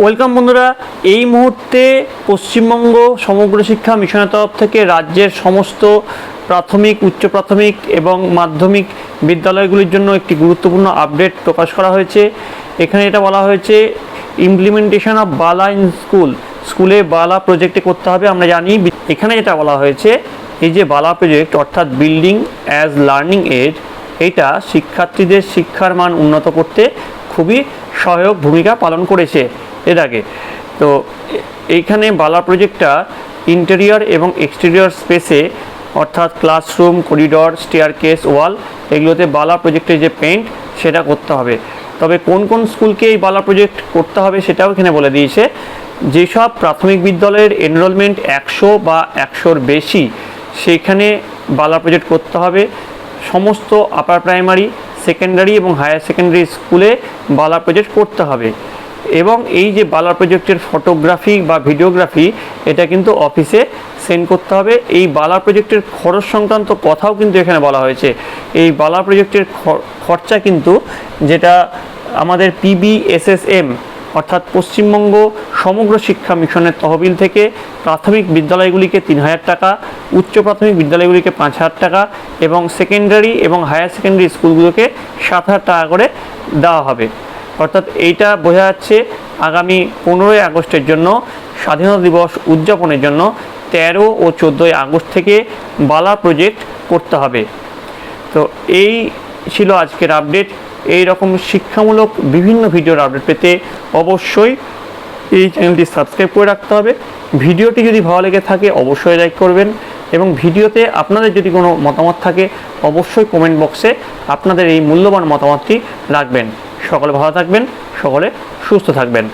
Welcome বন্ধুরা, এই মুহূর্তে পশ্চিমবঙ্গ সমগ্র শিক্ষা মিশনের তরফ থেকে রাজ্যের সমস্ত প্রাথমিক, উচ্চ প্রাথমিক এবং মাধ্যমিক বিদ্যালয়গুলির জন্য একটি গুরুত্বপূর্ণ আপডেট প্রকাশ করা হয়েছে। এখানে এটা বলা হয়েছে implementation of BaLA in school স্কুলে বালা প্রজেক্টে করতে হবে, আমরা জানি। এখানে যেটা বলা হয়েছে, এই যে বালা প্রজেক্ট অর্থাৎ বিল্ডিং অ্যাজ লার্নিং এড এটা শিক্ষার্থীদের শিক্ষার মান উন্নত করতে খুবই সহায়ক ভূমিকা পালন করেছে। এর তো এইখানে বালা প্রজেক্টটা ইন্টেরিয়র এবং এক্সটেরিয়র স্পেসে অর্থাৎ classroom corridor staircase wall এগুলোতে বালা প্রজেক্টের যে পেন্ট সেটা করতে হবে। তবে কোন কোন স্কুলকে এই বালা প্রজেক্ট করতে হবে সেটাও এখানে বলে দিয়েছে। যেসব প্রাথমিক বিদ্যালয়ের এনরোলমেন্ট একশো বা একশোর বেশি, সেইখানে বালা প্রজেক্ট করতে হবে। সমস্ত আপার প্রাইমারি সেকেন্ডারি এবং হায়ার সেকেন্ডারি স্কুলে বালা প্রজেক্ট করতে হবে। এবং এই যে বালা প্রজেক্টের ফটোগ্রাফি বা ভিডিওগ্রাফি, এটা কিন্তু অফিসে সেন্ড করতে হবে। এই বালা প্রজেক্টের খরচ সংক্রান্ত কথাও কিন্তু এখানে বলা হয়েছে। এই বালা প্রজেক্টের খরচা কিন্তু যেটা আমাদের পিবিএসএসএম অর্থাৎ পশ্চিমবঙ্গ সমগ্র শিক্ষা মিশনের তহবিল থেকে প্রাথমিক বিদ্যালয়গুলিকে তিন হাজার টাকা, উচ্চ প্রাথমিক বিদ্যালয়গুলিকে পাঁচ হাজার টাকা এবং সেকেন্ডারি এবং হায়ার সেকেন্ডারি স্কুলগুলোকে সাত হাজার টাকা করে দেওয়া হবে। অর্থাৎ এইটা বোঝা যাচ্ছে আগামী পনেরোই আগস্টের জন্য স্বাধীনতা দিবস উদযাপনের জন্য তেরো ও চোদ্দোই আগস্ট থেকে বালা প্রজেক্ট করতে হবে। তো এই ছিল আজকের আপডেট এই রকম শিক্ষামূলক বিভিন্ন ভিডিওর আপডেট পেতে অবশ্যই এই চ্যানেলটি সাবস্ক্রাইব করে রাখতে হবে। ভিডিওটি যদি ভালো লেগে থাকে অবশ্যই লাইক করবেন এবং ভিডিওতে আপনাদের যদি কোনো মতামত থাকে অবশ্যই কমেন্ট বক্সে আপনাদের এই মূল্যবান মতামতটি রাখবেন। সকলে ভালো থাকবেন সকলে সুস্থ থাকবেন।